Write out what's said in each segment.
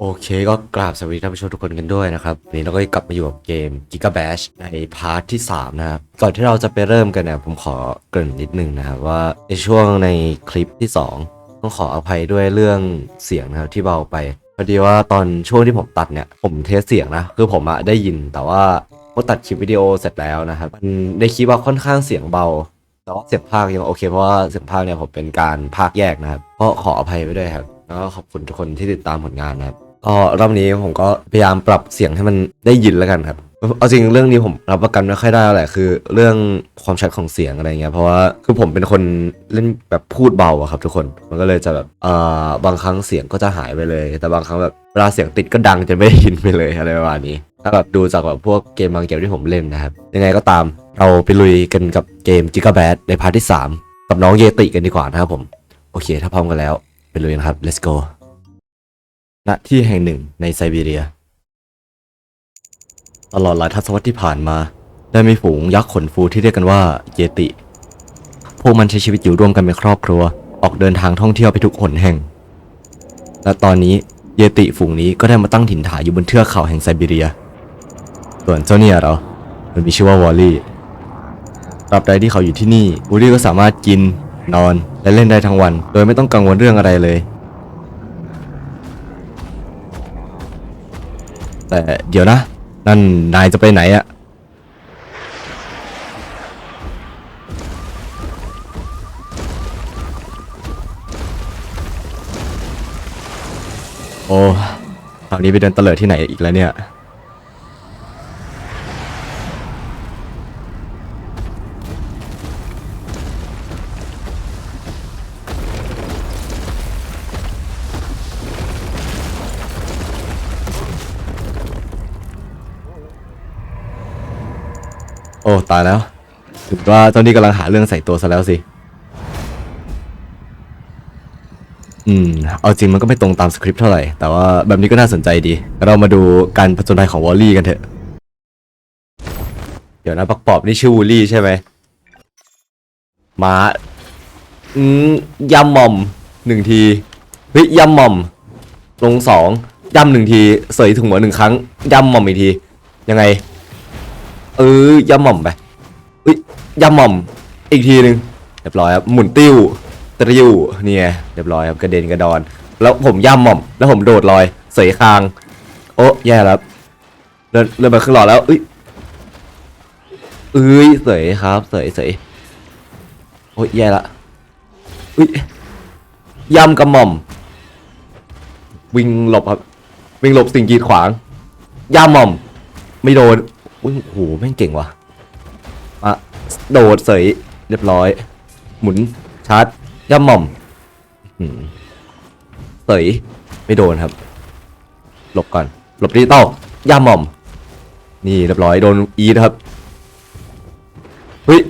โอเคก็กราบสวัสดีท่านผู้ชมทุกคนกันด้วยนะครับวันนี้เราก็กลับมาอยู่กับเกม Giga Bash ในพาร์ทที่ 3 นะครับ ก่อนที่เราจะไปเริ่มกันเนี่ยผมขอเกริ่นนิดนึงนะครับว่าในช่วงในคลิปที่ 2 ต้องขออภัยด้วยเรื่องเสียงนะครับที่เบาไปพอดีว่าตอนช่วงที่ผมตัดเนี่ยผมเทสเสียงนะคือผมอะได้ยินแต่ว่าพอตัดคลิปวิดีโอเสร็จแล้วนะครับมันได้คลิปว่าค่อนข้างเสียงเบาแต่ว่าเสียงภาคยังโอเคเพราะว่าเสียงภาคเนี่ยผมเป็นการภาคแยกนะครับก็ขออภัยไว้ด้วยครับแล้วก็ขอบคุณทุกคนที่ติดตามผลงานนะครับ ก็รอบนี้ผมก็พยายามปรับเสียงให้มันได้ยินแล้วกันครับเอาจริงเรื่องนี้ผมรับประกันไม่ค่อยได้แหละคือ เรื่องความชัดของเสียงอะไรเงี้ยเพราะว่าคือผมเป็นคนเล่นแบบพูดเบาอะครับ ทุกคนมันก็เลยจะแบบเอ่อบางครั้งเสียงก็จะหายไปเลย แต่บางครั้งแบบเวลาเสียงติดก็ดังจนไม่ได้ยินไปเลยอะไรประมาณนี้ถ้าแบบดูจากแบบพวกเกมบางเกมที่ผมเล่นนะครับ ยังไงก็ตามเราไปลุยกันกับเกม Giga b a d ในพาร์ทที่ 3 กับน้องเยติกันดีกว่านะครับผม โอเค ถ้าพร้อมกันแล้ว ไปลุยกันครับ let's go ณที่แห่งหนึ่งในไซบีเรีย ตลอดหลายทศวรรษที่ผ่านมา ได้มีฝูงยักษ์ขนฟูที่เรียกกันว่าเยติ พวกมันใช้ชีวิตอยู่ร่วมกันเป็นครอบครัว ออกเดินทางท่องเที่ยวไปทุกหนแห่ง และตอนนี้เยติฝูงนี้ก็ได้มาตั้งถิ่นฐานอยู่บนเทือกเขาแห่งไซบีเรีย ส่วนเจ้าเนี่ยเรามันมีชื่อว่าวอลลี่ตราบใดที่เขาอยู่ที่นี่วอลลี่ก็สามารถกิน นอน และเล่นได้ทั้งวัน โดยไม่ต้องกังวลเรื่องอะไรเลย แต่เดี๋ยวนะ นั่นนายจะไปไหนอะโอ้คราวนี้ไปเดินเตลิดที่ไหนอีกแล้วเนี่ย โอ้ตายแล้วถึงว่าเจ้านี่กำลังหาเรื่องใส่ตัวซะแล้วสิ อืม เอาจริงมันก็ไม่ตรงตามสคริปต์เท่าไหร่ แต่ว่าแบบนี้ก็น่าสนใจดี เรามาดูการผจญภัยของวอลลี่กันเถอะ เดี๋ยวนะปักปอบนี่ชื่อวูลลี่ใช่ไหมมาอืมยำหม่อมหนึ่งทีเฮ้ยยำหม่อม ลงสองยำหนึ่งที เสยถุงหัวหนึ่งครั้งยำหม่อมอีกที ยังไง เออย่ำหม่อมไปอุ้ยย่ำหม่อม อีกทีหนึ่งเรียบร้อยครับหมุนติ้วตริวเนี่ยเรียบร้อยครับกระเด็นกระดอน แล้วผมย่ำหม่อม แล้วผมโดดลอยเสยคาง โอ้แย่แล้วครับเดินเดินไปครึ่งหลอดแล้วอุ้ยเอ้ยเสยครับเสยเสยโอ้ยแย่ละอุ้ยย่ำกระหม่อม วิ่งหลบครับ วิ่งหลบสิ่งกีดขวางย่ำหม่อม ไม่โดน อุ้ยโหแม่งเก่งว่ะมาโดดเสยเรียบร้อย หมุนชาร์จย่ำหม่อมเสยไม่โดนครับ หลบก่อนหลบดิจิตอลย่ำหม่อม นี่เรียบร้อยโดนอีนครับเฮ้ย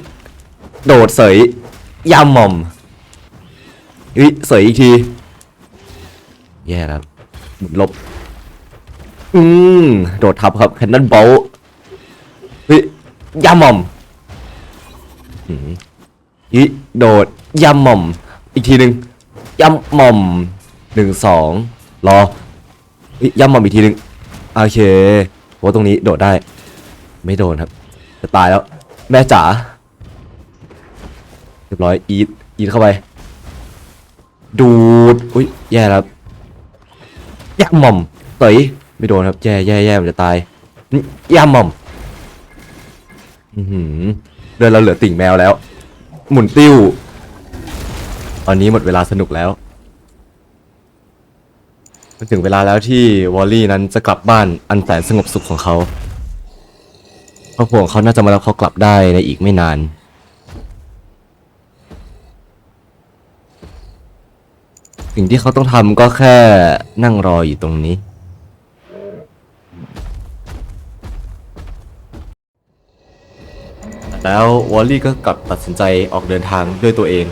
โดดเสยย่ำหม่อมเฮ้ยเสยอีกทีแย่แล้วหมุนหลบ อืมโดดทับครับแคนนอนบอล เฮ้ยยำหม่อมหืมอีโดดยำหม่อม อีกทีหนึ่งยำหม่อมหนึ่งสองรอเฮ้ยำหม่อมอีกทีหนึ่งโอเคโหตรงนี้โดดได้ ไม่โดนครับ จะตายแล้ว แม่จ๋าเรียบร้อยอีทอีทเข้าไป ดูดอุ้ยแย่แล้วยำหม่อมเตยไม่โดนครับแย่แย่แย่มันจะตายยำหม่อม อือหือเดินเราเหลือติ่งแมวแล้ว หมุนติ้ว ตอนนี้หมดเวลาสนุกแล้ว มันถึงเวลาแล้วที่วอลลี่นั้นจะกลับบ้านอันแสนสงบสุขของเขาครอบครัวของเขาน่าจะมารับเขากลับได้ในอีกไม่นาน สิ่งที่เขาต้องทำก็แค่นั่งรออยู่ตรงนี้ แล้ววอลลี่ก็กลับตัดสินใจออกเดินทางด้วยตัวเอง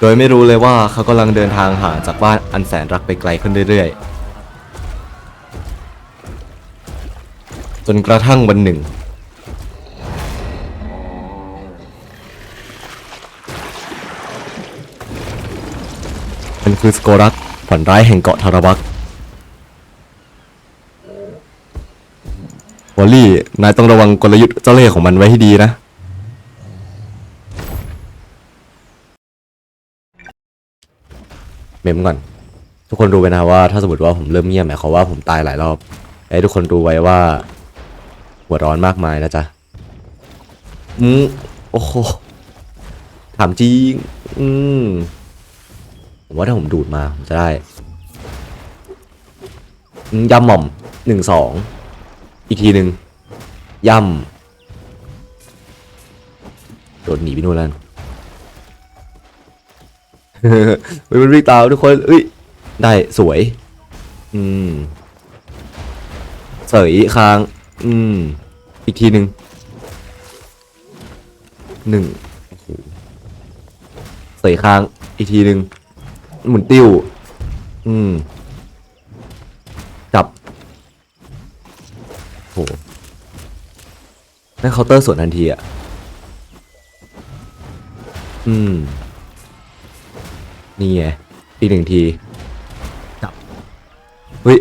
โดยไม่รู้เลยว่าเขากำลังเดินทางห่างจากบ้านอันแสนรักไปไกลขึ้นเรื่อยๆ จนกระทั่งวันหนึ่ง มันคือสโกรักฝันร้ายแห่งเกาะทารวัก วอลลี่ นายต้องระวังกลยุทธ์เจ้าเล่ห์ของมันไว้ให้ดีนะ เมมก่อน ทุกคนรู้ไว้นะว่าถ้าสมมติว่าผมเริ่มเงียบหมายความว่าผมตายหลายรอบให้ทุกคนรู้ไว้ว่า หัวร้อนมากมายนะจ๊ะ อืมโอ้โห ถามจริง อืมผมว่าถ้าผมดูดมา ผมจะได้ยำหม่อมหนึ่งสอง อีกทีหนึ่งย่ำโดดหนีไปนู่นแล้วเฮ้ยมันวิ่งตามทุกคนเอ้ยได้สวย อืมเสยคาง อืม อีกทีหนึ่งหนึ่งเสยคาง อีกทีหนึ่งหมุนติ้ว อืม โหนั่นเคาน์เตอร์สวนทันทีอะ อืม นี่ไง อีกหนึ่งที จับ เฮ้ย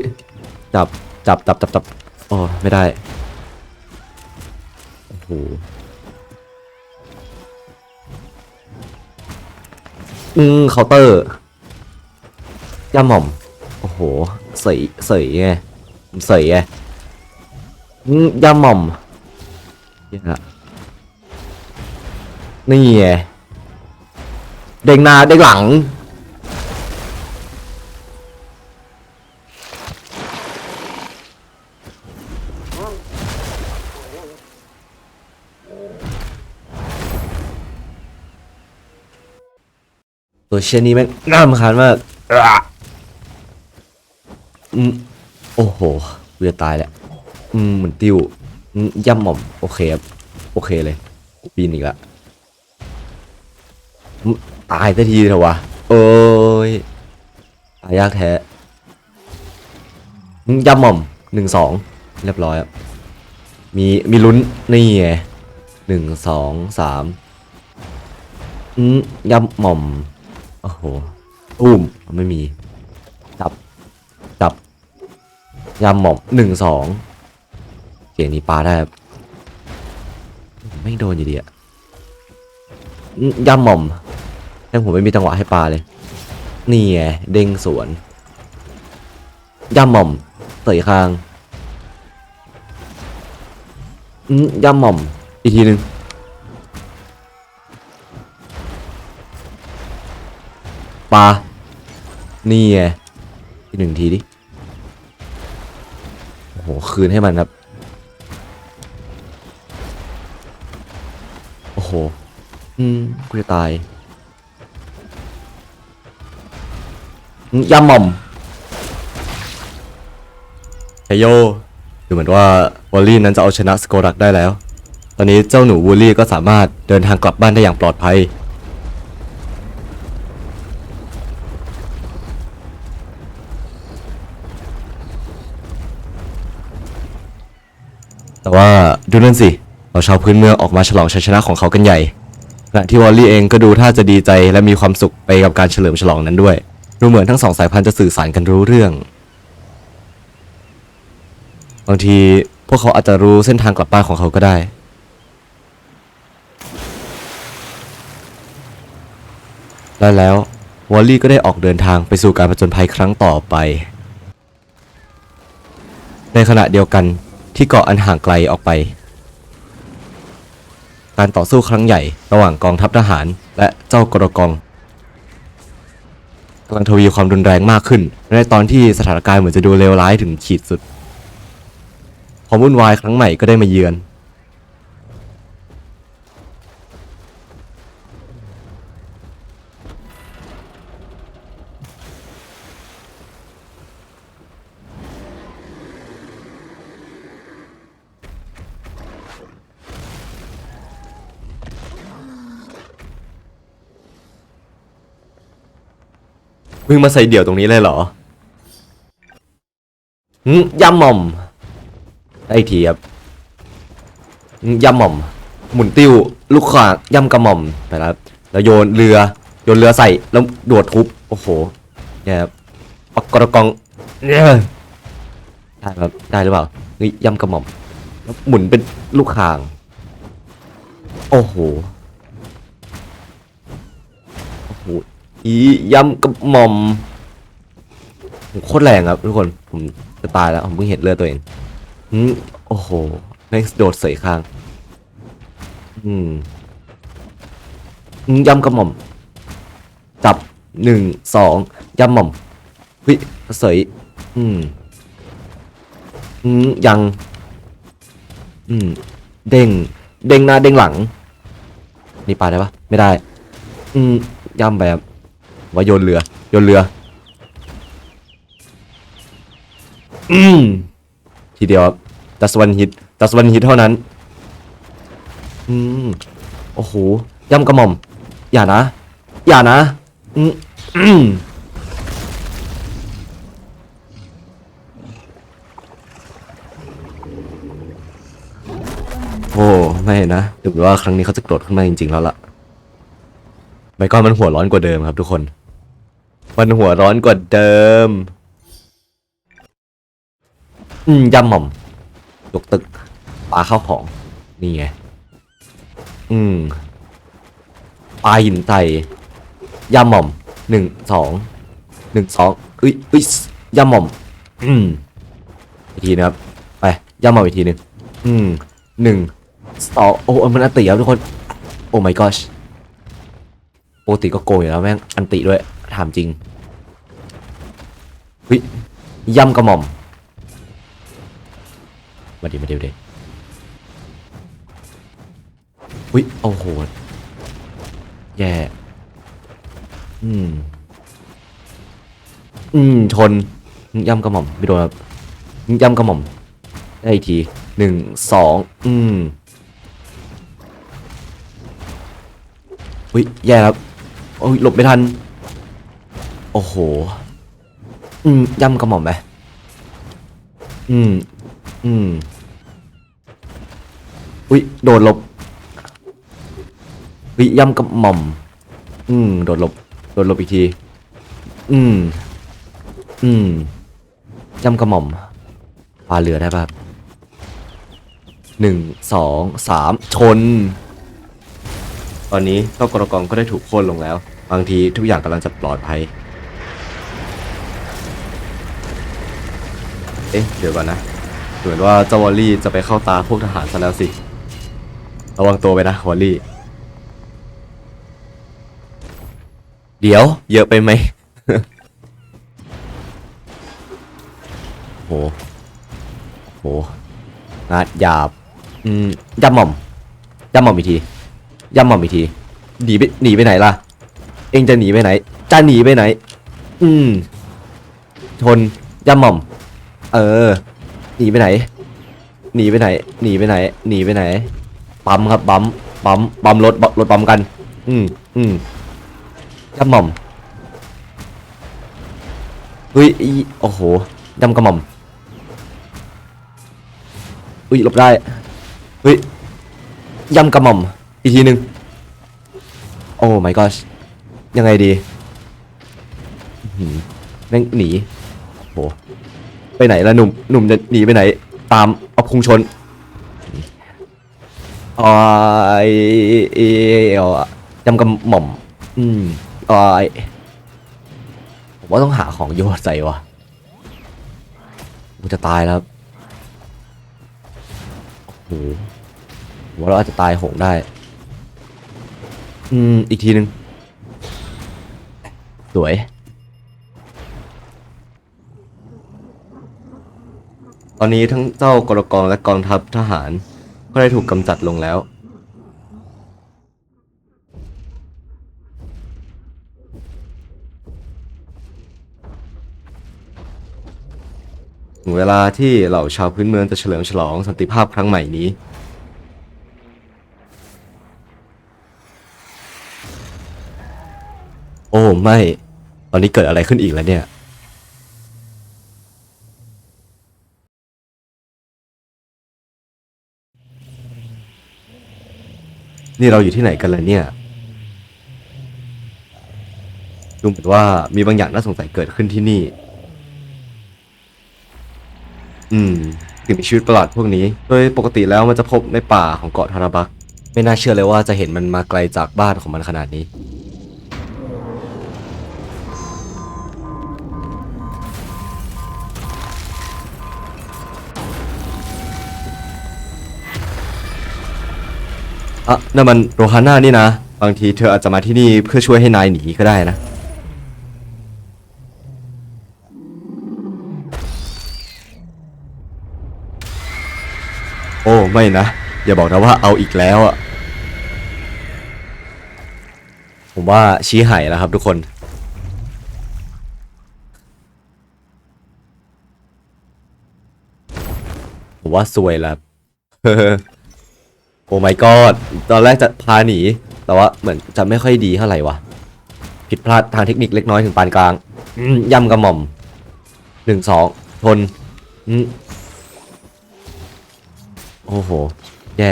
จับ จับ จับ จับ จับ อ๋อ ไม่ได้ โอ้โหอืมเคาน์เตอร์ย่าหม่อม โอ้โห เสยเสยไงเสยไง ย่าหม่อมนี่ยนะนี่ไงเด้งหน้าเด้งหลัง ตัวเชนนี้แม่งน่ารำคาญมากอืมโอ้โหกูจะตายแหละ อืมเหมือนติวอืมย่ำหม่อม โอเคครับโอเคเลยปีนอีกละอืมตายสักทีเถอะวะเอ้ยตายยากแท้อืมย่ำหม่อมหนึ่งสองเรียบร้อยครับมีมีลุ้นนี่ไงหนึ่งสองสามอืมย่ำหม่อมโอ้โหอุ้มไม่มีจับจับยำหม่อมหนึ่งสอง เสียงนี้ปลาได้ไม่โดนอยู่ดีอะอืมยำหม่อมแต่ผมไม่มีจังหวะให้ปลาเลย นี่ไงเด้งสวนย่ำหม่อมเตยคางอืมยำหม่อม อีกทีหนึ่งปลา นี่ไงอีกหนึ่งทีดิ โอ้โห คืนให้มันครับ ห อืมกูจะตายอืมยำหม่อมเฮยโยดูเหมือนว่าวอลลี่นั้นจะเอาชนะสโกรักได้แล้ว ตอนนี้เจ้าหนูวูลลี่ก็สามารถเดินทางกลับบ้านได้อย่างปลอดภัย แต่ว่าดูนั่นสิ เราชาวพื้นเมืองออกมาฉลองชัยชนะของเขากันใหญ่ขณะที่วอลลี่เองก็ดูท่าจะดีใจและมีความสุขไปกับการเฉลิมฉลองนั้นด้วย ดูเหมือนทั้งสองสายพันธุ์จะสื่อสารกันรู้เรื่อง บางทีพวกเขาอาจจะรู้เส้นทางกลับบ้านของเขาก็ได้ และแล้ววอลลี่ก็ได้ออกเดินทางไปสู่การผจญภัยครั้งต่อไป ในขณะเดียวกันที่เกาะอันห่างไกลออกไป การต่อสู้ครั้งใหญ่ระหว่างกองทัพทหาร และเจ้ากรกองกำลังทวีความรุนแรงมากขึ้น ในตอนที่สถานการณ์เหมือนจะดูเลวร้ายถึงขีดสุดความวุ่นวายครั้งใหม่ก็ได้มาเยือน มึงมาใส่เดี่ยวตรงนี้เลยเหรอหึยำหม่อมได้อีกทีครับยำหม่อม หมุนติ้ว ลูกขางยำกระหม่อมไปแล้วครับแล้วโยนเรือ โยนเรือใส่ แล้วโดดทุบ โอ้โห เนี่ยครับปักกระกองเนี่ยได้ครับได้หรือเปล่านี่ยำกระหม่อมแล้วหมุนเป็นลูกคาง โอ้โห โอ้โห อียำกระหม่อมโคตรแรงครับทุกคนผมจะตายแล้วผมเพิ่งเห็นเลือดตัวเองอืมโอ้โหแม่งโดดเสยข้าง อืมอืมยำกระหม่อม จับหนึ่งสองยำหม่อมเฮ้ยเสยอืมอืมยัง อืมเด้งเด้งหน้าเด้งหลัง นี่ปาได้ปะไม่ได้ อืมย่ำแบบ ว่าโยนเรือ โยนเรือ อืมทีเดียวจัสวันฮิตจัสวันฮิตเท่านั้น อืม โอ้โหย่ำกระหม่อม อย่านะ อย่านะ อืมอืมโอ้ไม่นะดูเหมือนว่าครั้งนี้เขาจะโกรธขึ้นมาจริงๆแล้วล่ะไมก้อนมันหัวร้อนกว่าเดิมครับทุกคน มันหัวร้อนกว่าเดิม อืมยำหม่อมยกตึกปลาข้าวของ นี่ไง อืมปลาหินไตยำหม่อมหนึ่งสองหนึ่งสองอุ้ยอุ้ยยำหม่อม อืมอีกทีนะครับ ไปยำหม่อมอีกทีหนึ่งอืมหนึ่งสองโอ้มันอันติครับทุกคน โอ้ my gosh ปกติก็โกยอยู่แล้วแม่งอันติด้วย ถามจริงเฮ้ยย่ำกระหม่อม มาดิมาดิมาดิเฮ้ยโอ้โหด แย่ อืม อืม ชนย่ำกระหม่อมไม่โดนครับย่ำกระหม่อม ได้อีกทีหนึ่งสองอืมอุ้ยแย่แล้วโอ้ยหลบไม่ทัน โอ้โห อืมย่ำกระหม่อมไหมอืม อืม อุ้ยโดดหลบอุ้ยย่ำกระหม่อม อืม โดดหลบ โดดหลบอีกที อืม อืมย่ำกระหม่อมปลาเรือได้ป่ะครับหนึ่งสองสามชน ตอนนี้เจ้ากรกองก็ได้ถูกโค่นลงแล้ว บางทีทุกอย่างกำลังจะปลอดภัย เอ๊ะ เดี๋ยวก่อนนะ เหมือนว่าเจ้าวอลลี่จะไปเข้าตาพวกทหารซะแล้วสิ ระวังตัวไปนะวอลลี่ เดี๋ยว เยอะไปไหมโห โหงาดหยาบ อืมย่ำหม่อมย่ำหม่อมอีกทีย่ำหม่อมอีกที หนีไป หนีไปไหนล่ะ เองจะหนีไปไหน จะหนีไปไหน อืมชนย่ำหม่อม เออ หนีไปไหน หนีไปไหน หนีไปไหน หนีไปไหน ปั๊มครับ ปั๊ม ปั๊ม ปั๊มรถ รถปั๊มกัน อืมอืมย่ำหม่อม เฮ้ย โอ้โหยำกระหม่อมอุ้ยหลบได้ เฮ้ยยำกระหม่อม อีกทีหนึ่งโอ้ my gosh ยังไงดีอื้อหือแม่งหนีโห ไปไหนละหนุ่มหนุ่มจะหนีไปไหน ตามเอาพุงชนอ๋อไอเออาอะย่ำกระหม่อม อืมอ๋อไอผมว่าต้องหาของโยนใส่วะกูจะตายแล้วโอ้โหผมว่าเราอาจจะตายหงได้ อืม อีกทีหนึ่งสวย ต อนนี้ทั้งเจ้ากรกองและกองทัพทหาร ก็ได้ถูกกำจัดลงแล้ว ถึงเวลาที่เหล่าชาวพื้นเมืองจะเฉลิมฉลองสันติภาพครั้งใหม่นี้โอ้ไม่ ตอนนี้เกิดอะไรขึ้นอีกแล้วเนี่ย นี่เราอยู่ที่ไหนกันล่ะเนี่ย ดูเหมือนว่ามีบางอย่างน่าสงสัยเกิดขึ้นที่นี่ อืมสิ่งมีชีวิตประหลาดพวกนี้ โดยปกติแล้วมันจะพบในป่าของเกาะทาราบัก ไม่น่าเชื่อเลยว่าจะเห็นมันมาไกลจากบ้านของมันขนาดนี้ อะนั่นมันโรฮาน่านี่นะ บางทีเธออาจจะมาที่นี่เพื่อช่วยให้นายหนีก็ได้นะ โอ้ไม่นะ อย่าบอกนะว่าเอาอีกแล้วอะ ผมว่าชี้หายแล้วครับทุกคนผมว่าซวยแล้ว อ้ my god ตอนแรกจะพาหนี แต่ว่าเหมือนจะไม่ค่อยดีเท่าไหร่วะ ผิดพลาดทางเทคนิคเล็กน้อยถึงปานกลางย่ำกระหม่อมหนึ่งสองทนอโอ้โห แย่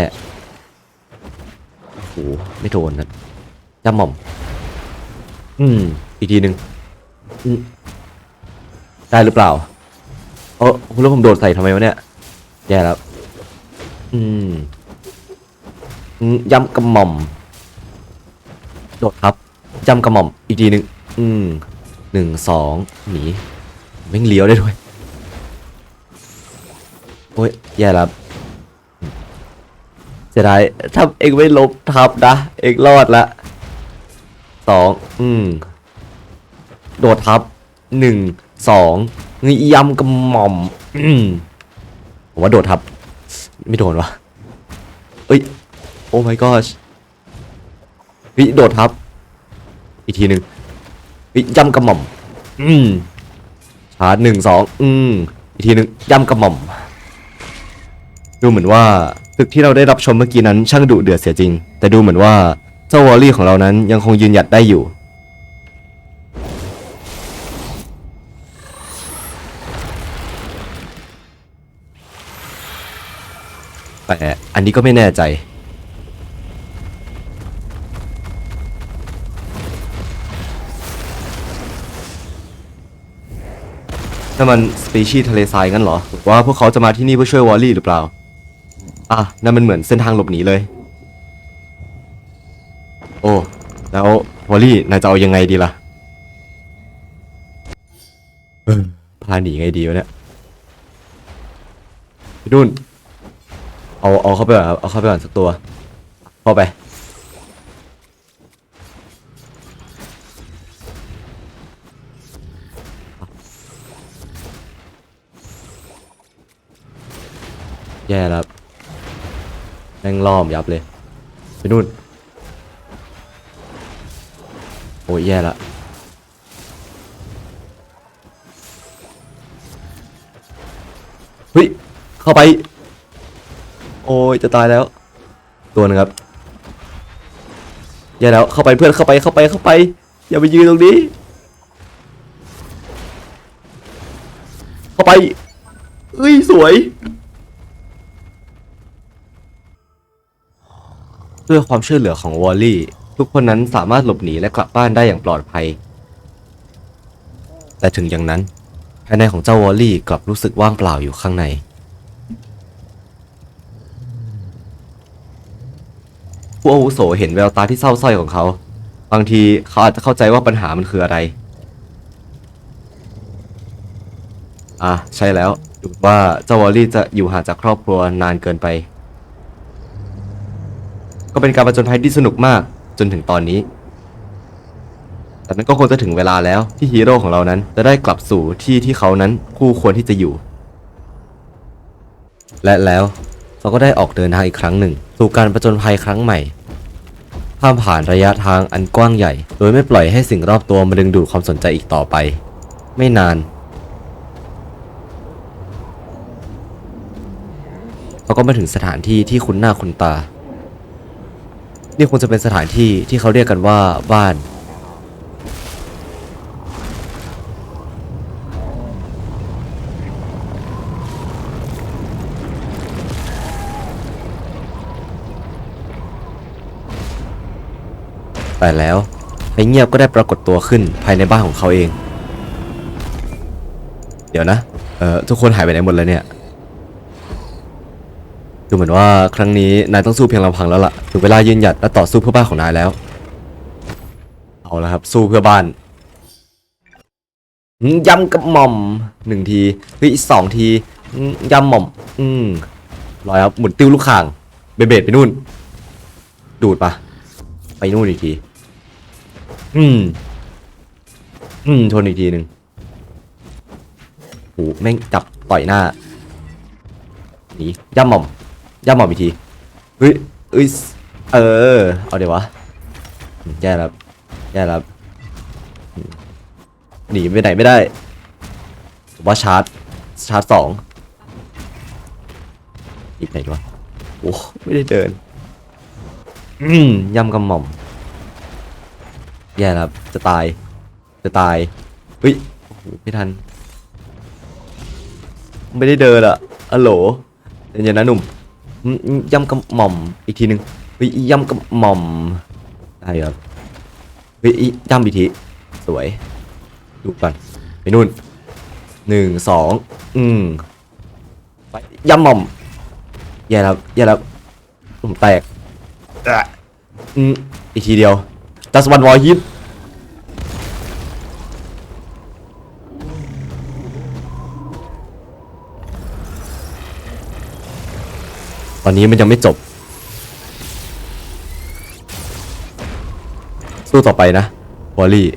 โอ้โหไม่โดนนะย่ำหม่อม อืม อีกทีหนึ่งได้หรือเปล่าเออแล้วผมโดดใส่ทำไมวะเนี่ย แย่แล้ว อืม ย้ำกระหม่อม โดดครับย้ำกระหม่อมอีกทีหนึ่งอืมหนึ่งสองหนีไม่งเลี้ยวได้ด้วยโอ้ยแย่แล้วเสียดายถ้าเองไม่ลบทับนะเองรอดละสองอืมโดดทับหนึ่งสองนี่ย้ำกระหม่อม อืมผมว่าโดดทับ ไม่โดนวะเอ้ย โอ้ my gosh วิโดดทับ อีกทีหนึ่งวิย่ำกระหม่อม อืมชาร์จหนึ่งสองอืมอีกทีหนึ่งย่ำกระหม่อม ดูเหมือนว่าศึกที่เราได้รับชมเมื่อกี้นั้นช่างดุเดือดเสียจริง แต่ดูเหมือนว่าเจ้าวอลลี่ของเรานั้นยังคงยืนหยัดได้อยู่ แต่อันนี้ก็ไม่แน่ใจ นั่นมันสปีชีส์ทะเลทรายงั้นเหรอ ว่าพวกเขาจะมาที่นี่เพื่อช่วยวอลลี่หรือเปล่า อะ นั่นมันเหมือนเส้นทางหลบหนีเลย โอ้ แล้ววอลลี่นายจะเอายังไงดีล่ะพาหนีไงดีวะเนี่ยพี่นุ่นเอาเอาเข้าไปก่อนครับเอาเข้าไปก่อนสักตัว เข้าไป แย่แล้วแม่งล้อมยับเลย ไปนู่น โอ้ยแย่ละเฮ้ย เข้าไป โอ้ยจะตายแล้ว ตัวนึงครับ แย่แล้ว เข้าไปเพื่อนเข้าไปเข้าไปเข้าไป อย่าไปยืนตรงนี้ เข้าไปเอ้ยสวย ด้วยความช่วยเหลือของวอลลี่ ทุกคนนั้นสามารถหลบหนีและกลับบ้านได้อย่างปลอดภัย แต่ถึงอย่างนั้นภายในของเจ้าวอลลี่กลับรู้สึกว่างเปล่าอยู่ข้างใน ผู้อาวุโสเห็นแววตาที่เศร้าส้อยของเขา บางทีเขาอาจจะเข้าใจว่าปัญหามันคืออะไร อะ ใช่แล้วดูว่าเจ้าวอลลี่จะอยู่ห่างจากครอบครัวนานเกินไป ก็เป็นการประจนภัยที่สนุกมากจนถึงตอนนี้ แต่นั้นก็คงจะถึงเวลาแล้วที่ฮีโร่ของเรานั้นจะได้กลับสู่ที่ที่เขานั้นคู่ควรที่จะอยู่ และแล้วเราก็ได้ออกเดินทางอีกครั้งหนึ่ง สู่การประจนภัยครั้งใหม่ข้ามผ่านระยะทางอันกว้างใหญ่ โดยไม่ปล่อยให้สิ่งรอบตัวมาดึงดูดความสนใจอีกต่อไป ไม่นานเราก็มาถึงสถานที่ที่คุ้นหน้าคุ้นตา นี่คงจะเป็นสถานที่ที่เขาเรียกกันว่าบ้าน แต่แล้วไอ้เงียบก็ได้ปรากฏตัวขึ้นภายในบ้านของเขาเอง เดี๋ยวนะ เอ่อทุกคนหายไปไหนหมดเลยเนี่ย ดูเหมือนว่าครั้งนี้นายต้องสู้เพียงลำพังแล้วล่ะ ถึงเวลายืนหยัดและต่อสู้เพื่อบ้านของนายแล้ว เอาละครับ สู้เพื่อบ้านย้ำกับหม่อมหนึ่งทีเฮ้ยสองทีย้ำหม่อม อืมลอยครับหมุนติ้วลูกข่างเบเบดไปนู่น ดูดปะไปนู่นอีกที อืม อืมชนอีกทีหนึ่งโหแม่งจับต่อยหน้าหนีย่ำหม่อม ย่ำหม่อมอีกทีเฮ้ยเอ้ยเออ เอาเดี๋ยววะแย่แล้วครับแย่แล้วครับหนีไปไหนไม่ได้ผมว่าชาร์จ ชาร์จสองอีกไหนวะโอ้ไม่ได้เดิน อืมย่ำกำหม่อม แย่แล้วครับจะตาย จะตาย เฮ้ยไม่ทัน ไม่ได้เดินอะอะโหลเดี๋ยวนะหนุ่ม ย่ำกระหม่อมอีกทีหนึ่งเฮ้ยย่ำกระหม่อมได้ครับเฮ้ยอีย่ำอีกทีสวยดูก่อนไปนู่นหนึ่งสองอืมไปย่ำหม่อมแย่แล้วแย่แล้วผมแตกอะอืมอีกทีเดียวจัสวัน ตอนนี้มันยังไม่จบ สู้ต่อไปนะวอลลี่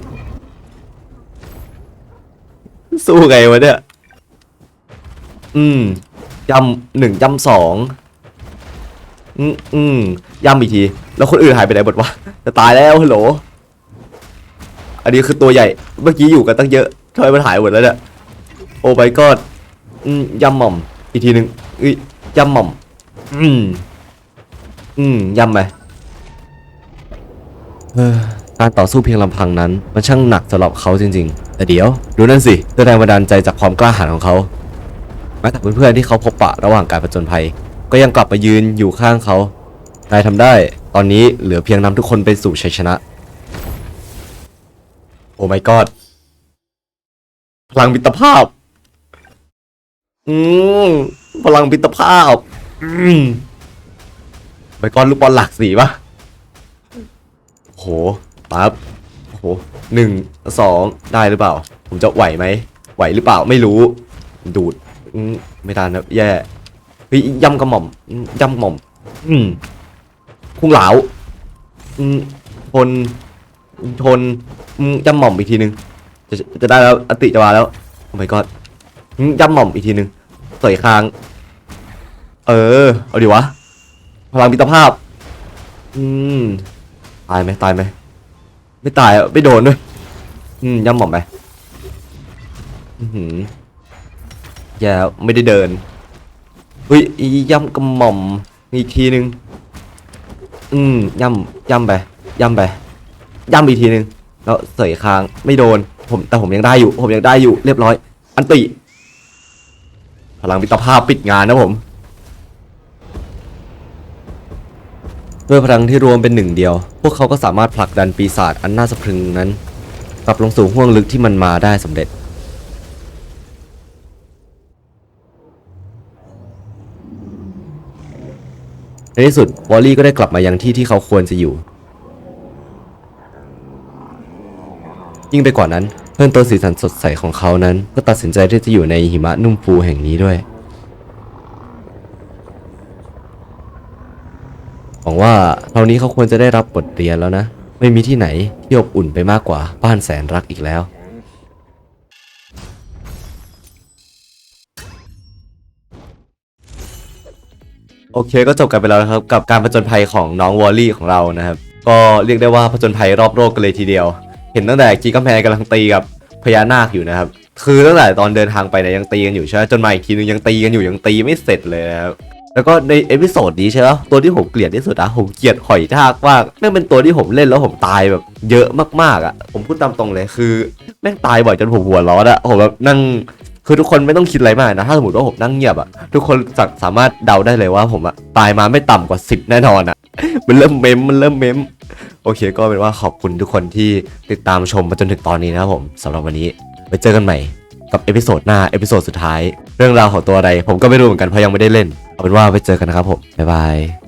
สู้ไงวะเนี่ย อืมย่ำหนึ่งย่ำสองอืมอืมย่ำอีกที แล้วคนอื่นหายไปไหนหมดวะจะตายแล้วฮัลโหล อันนี้คือตัวใหญ่ เมื่อกี้อยู่กันตั้งเยอะทำไมมันหายหมดแล้วเนี่ย โอ้ my god อืมย่ำหม่อม อีกทีหนึ่งอุ้ยย่ำหม่อม อืม อืมย่ำไปเออการต่อสู้เพียงลำพังนั้น มันช่างหนักสำหรับเขาจริงๆ แต่เดี๋ยว ดูนั่นสิด้วยแรงบันดาลใจจากความกล้าหาญของเขาแม้แต่เพื่อนๆที่เขาพบปะระหว่างการผจญภัย ก็ยังกลับมายืนอยู่ข้างเขานายทำได้ ตอนนี้เหลือเพียงนำทุกคนไปสู่ชัยชนะ โอ้ my god พลังมิตรภาพ อืมพลังมิตรภาพ ไปก้อนลูกบอลหลากสีปะโหปั๊บโหหนึ่งสองได้หรือเปล่า ผมจะไหวไหม ไหวหรือเปล่าไม่รู้ ดูดไม่ทันนะแย่เฮ้ยย่ำกระหม่อมย่ำกระหม่อม อืมพุ่งเหลาอืมทนทนย่ำหม่อมอีกทีนึง จะจะได้แล้วอติจะมาแล้วโอ้ my god อืมย่ำหม่อมอีกทีนึงเสยคาง เออ เอาดิวะ พลังมิตรภาพ อืม ตายไหมตายไหม ไม่ตายอะไม่โดนด้วย อืม ย่ำหม่อมไปอือหือแย่แล้วไม่ได้เดินเฮ้ยอีย่ำกระหม่อมอีกทีนึง อืม ย่ำย่ำไป ย่ำไป ย่ำอีกทีนึง แล้วเสยคาง ไม่โดน ผมแต่ผมยังได้อยู่ ผมยังได้อยู่ เรียบร้อย อันติ พลังมิตรภาพปิดงานนะผม ด้วยพลังที่รวมเป็นหนึ่งเดียว พวกเขาก็สามารถผลักดันปีศาจอันน่าสะพรึงนั้นกลับลงสู่ห้วงลึกที่มันมาได้สำเร็จ ในที่สุดวอลลี่ก็ได้กลับมายังที่ที่เขาควรจะอยู่ ยิ่งไปกว่านั้น เพื่อนตัวสีสันสดใสของเขานั้น ก็ตัดสินใจที่จะอยู่ในหิมะนุ่มฟูแห่งนี้ด้วย หวังว่าคราวนี้เขาควรจะได้รับบทเรียนแล้วนะ ไม่มีที่ไหนที่อบอุ่นไปมากกว่าบ้านแสนรักอีกแล้ว โอเคก็จบกันไปแล้วนะครับ กับการผจญภัยของน้องวอลลี่ของเรานะครับ ก็เรียกได้ว่าผจญภัยรอบโลกกันเลยทีเดียว เห็นตั้งแต่กีกำแพงกำลังตีกับพญานาคอยู่นะครับ คือตั้งแต่ตอนเดินทางไปเนี่ยยังตีกันอยู่ใช่ไหมจนมาอีกทีนึงยังตีกันอยู่ยังตีไม่เสร็จเลยนะครับ แล้วก็ในเอพิโซดนี้ใช่ไหมตัวที่ผมเกลียดที่สุดอะผมเกลียดหอยทากมากแม่งเป็นตัวที่ผมเล่นแล้วผมตายแบบเยอะมากๆอะผมพูดตามตรงเลยคือแม่งตายบ่อยจนผมหัวร้อนอะผมแบบนั่งคือทุกคนไม่ต้องคิดอะไรมากนะ ถ้าสมมติว่าผมนั่งเงียบอะทุกคนสามารถเดาได้เลยว่าผมอะตายมาไม่ต่ำกว่า 10 แน่นอนอะมันเริ่มเมมมันเริ่มเมมโอเค ก็เป็นว่าขอบคุณทุกคนที่ติดตามชมมาจนถึงตอนนี้นะครับผมสำหรับวันนี้ไว้เจอกันใหม่ กับเอพิโซดหน้าเอพิโซดสุดท้าย เรื่องราวของตัวอะไรผมก็ไม่รู้เหมือนกันเพราะยังไม่ได้เล่น เอาเป็นว่าไปเจอกันนะครับผมบ๊ายบาย